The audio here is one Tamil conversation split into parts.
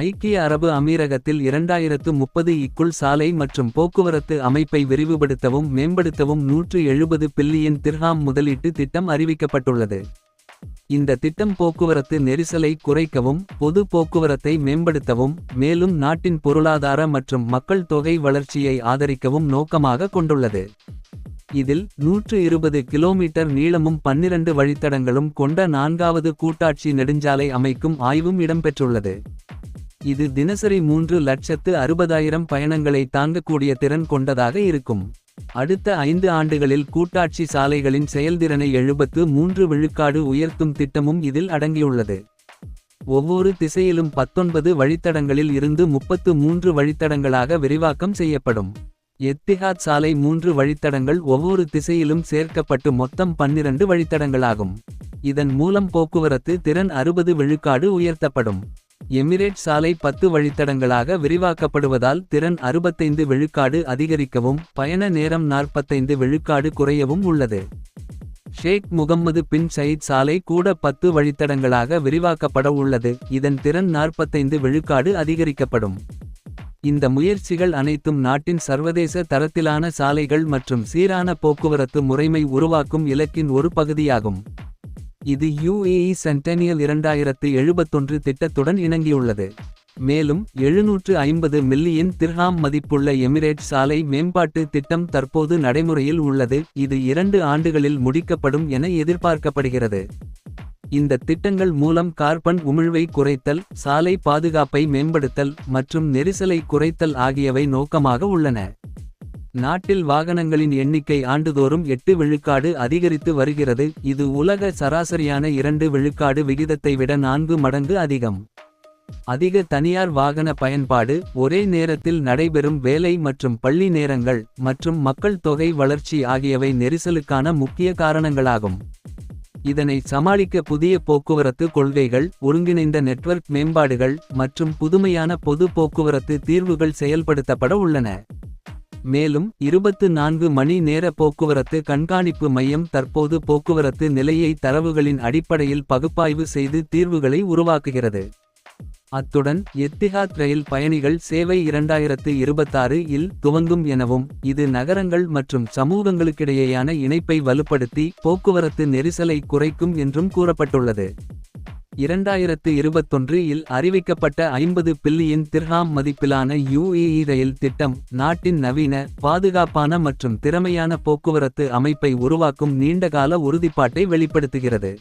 ஐக்கிய அரபு அமீரகத்தில் இரண்டாயிரத்து முப்பது இக்குள் சாலை மற்றும் போக்குவரத்து அமைப்பை விரிவுபடுத்தவும் மேம்படுத்தவும் நூற்று எழுபது பில்லியன் திர்ஹாம் முதலீட்டு திட்டம் அறிவிக்கப்பட்டுள்ளது. இந்த திட்டம் போக்குவரத்து நெரிசலை குறைக்கவும் பொது போக்குவரத்தை மேம்படுத்தவும் மேலும் நாட்டின் பொருளாதார மற்றும் மக்கள் தொகை வளர்ச்சியை ஆதரிக்கவும் நோக்கமாக கொண்டுள்ளது. இதில் நூற்று இருபது கிலோமீட்டர் நீளமும் பன்னிரண்டு வழித்தடங்களும் கொண்ட நான்காவது கூட்டாட்சி நெடுஞ்சாலை அமைக்கும் ஆய்வும் இடம்பெற்றுள்ளது. இது தினசரி மூன்று லட்சத்து அறுபதாயிரம் பயணங்களை தாங்கக்கூடிய திறன் கொண்டதாக இருக்கும். அடுத்த ஐந்து ஆண்டுகளில் கூட்டாட்சி சாலைகளின் செயல்திறனை எழுபத்து மூன்று விழுக்காடு உயர்த்தும் திட்டமும் இதில் அடங்கியுள்ளது. ஒவ்வொரு திசையிலும் பத்தொன்பது வழித்தடங்களில் இருந்து முப்பத்து மூன்று வழித்தடங்களாக விரிவாக்கம் செய்யப்படும். எத்திஹாத் சாலை மூன்று வழித்தடங்கள் ஒவ்வொரு திசையிலும் சேர்க்கப்பட்டு மொத்தம் பன்னிரண்டு வழித்தடங்களாகும். இதன் மூலம் போக்குவரத்து திறன் அறுபது விழுக்காடு உயர்த்தப்படும். எமிரேட் சாலை பத்து வழித்தடங்களாக விரிவாக்கப்படுவதால் திறன் அறுபத்தைந்து விழுக்காடு அதிகரிக்கவும் பயண நேரம் நாற்பத்தைந்து விழுக்காடு குறையவும் உள்ளது. ஷேக் முகம்மது பின் சயீத் சாலை கூட பத்து வழித்தடங்களாக விரிவாக்கப்பட உள்ளது இதன் திறன் நாற்பத்தைந்து விழுக்காடு அதிகரிக்கப்படும். இந்த முயற்சிகள் அனைத்தும் நாட்டின் சர்வதேச தரத்திலான சாலைகள் மற்றும் சீரான போக்குவரத்து முறைமை உருவாக்கும் இலக்கின் ஒரு பகுதியாகும். இது யுஏஇ சென்டெனியல் இரண்டாயிரத்து எழுபத்தொன்று திட்டத்துடன் இணங்கியுள்ளது. மேலும் எழுநூற்று ஐம்பது மில்லியன் திர்ஹாம் மதிப்புள்ள எமிரேட் சாலை மேம்பாட்டு திட்டம் தற்போது நடைமுறையில் உள்ளது இது இரண்டு ஆண்டுகளில் முடிக்கப்படும் என எதிர்பார்க்கப்படுகிறது. இந்த திட்டங்கள் மூலம் கார்பன் உமிழ்வை குறைத்தல் சாலை பாதுகாப்பை மேம்படுத்தல் மற்றும் நெரிசலை குறைத்தல் ஆகியவை நோக்கமாக உள்ளன. நாட்டில் வாகனங்களின் எண்ணிக்கை ஆண்டுதோறும் எட்டு விழுக்காடு அதிகரித்து வருகிறது இது உலக சராசரியான இரண்டு விழுக்காடு விகிதத்தை விட நான்கு மடங்கு அதிகம். அதிக தனியார் வாகன பயன்பாடு ஒரே நேரத்தில் நடைபெறும் வேலை மற்றும் பள்ளி நேரங்கள் மற்றும் மக்கள் தொகை வளர்ச்சி ஆகியவை நெரிசலுக்கான முக்கிய காரணங்களாகும். இதனை சமாளிக்க புதிய போக்குவரத்து கொள்கைகள் ஒருங்கிணைந்த நெட்வொர்க் மேம்பாடுகள் மற்றும் புதுமையான பொது போக்குவரத்து தீர்வுகள் செயல்படுத்தப்பட உள்ளன. மேலும் இருபத்து நான்கு மணி நேர போக்குவரத்து கண்காணிப்பு மையம் தற்போது போக்குவரத்து நிலையை தரவுகளின் அடிப்படையில் பகுப்பாய்வு செய்து தீர்வுகளை உருவாக்குகிறது. அத்துடன் எத்திஹாத் ரயில் பயணிகள் சேவை இரண்டாயிரத்து இருபத்தாறு இல் துவங்கும் எனவும் இது நகரங்கள் மற்றும் சமூகங்களுக்கிடையேயான இணைப்பை வலுப்படுத்தி போக்குவரத்து நெரிசலை குறைக்கும் என்றும் கூறப்பட்டுள்ளது. இரண்டாயிரத்து இருபத்தொன்று இல் அறிவிக்கப்பட்ட ஐம்பது பில்லியன் திர்ஹாம் மதிப்பிலான யுஏஇ ரயில் திட்டம் நாட்டின் நவீன பாதுகாப்பான மற்றும் திறமையான போக்குவரத்து அமைப்பை உருவாக்கும் நீண்டகால உறுதிப்பாட்டை வெளிப்படுத்துகிறது.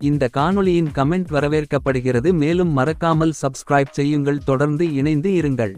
இந்த காணொளியின் கமெண்ட் வரவேற்கப்படுகிறது மேலும் மறக்காமல் சப்ஸ்கிரைப் செய்யுங்கள் தொடர்ந்து இணைந்து இருங்கள்.